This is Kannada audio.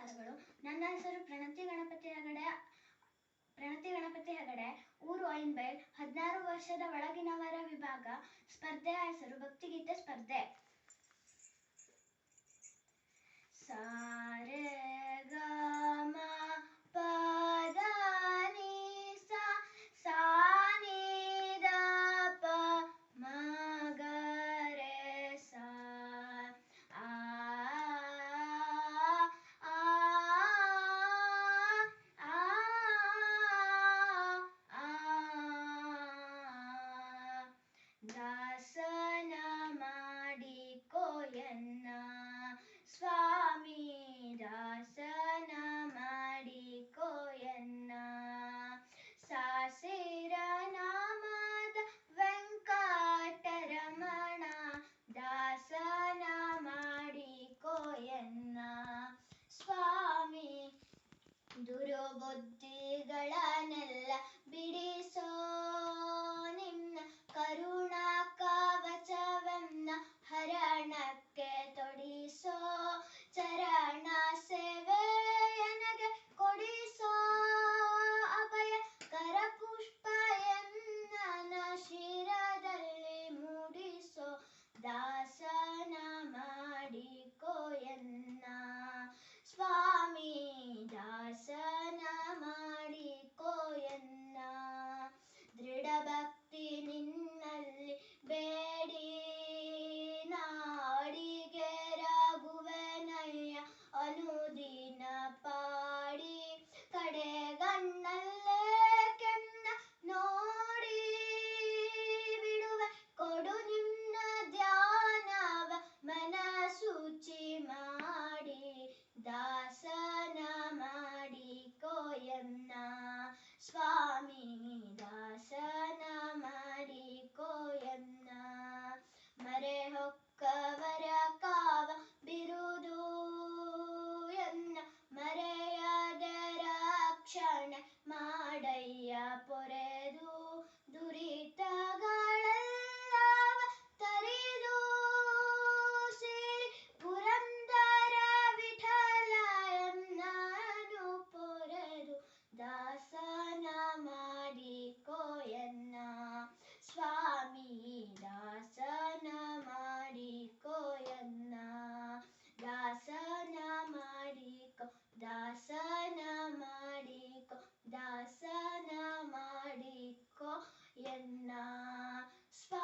ನಮಸ್ಕಾರಗಳು ನನ್ನ ಹೆಸರು ಪ್ರಣತಿ ಗಣಪತಿ ಹೆಗಡೆ. ಪ್ರಣತಿ ಗಣಪತಿ ಹೆಗಡೆ. ಊರು ಐನ್ಬೈಲ್. ಹದಿನಾರು ವರ್ಷದ ಒಳಗಿನವರ ವಿಭಾಗ. ಸ್ಪರ್ಧೆಯ ಹೆಸರು ಭಕ್ತಿಗೀತೆ ಶುಚಿ ಮಾಡಿ, ದಾಸನ ಮಾಡಿ ಕೋಯನ್ನ ಸ್ವಾಮಿ ದಾಸನ ಮಾಡಿ ಕೋಯನ್ನ ಮರೆ ಹೊಕ್ಕವರ ಕಾವ ಬಿರುದು ಎನ್ನ. ಮರೆಯದರ ಕ್ಷಣ ಮಾಡಯ್ಯ ಪೊರೆದು ದಾಸನ ಮಾಡಿಕೋ ಎನ್ನ ಸ್ವ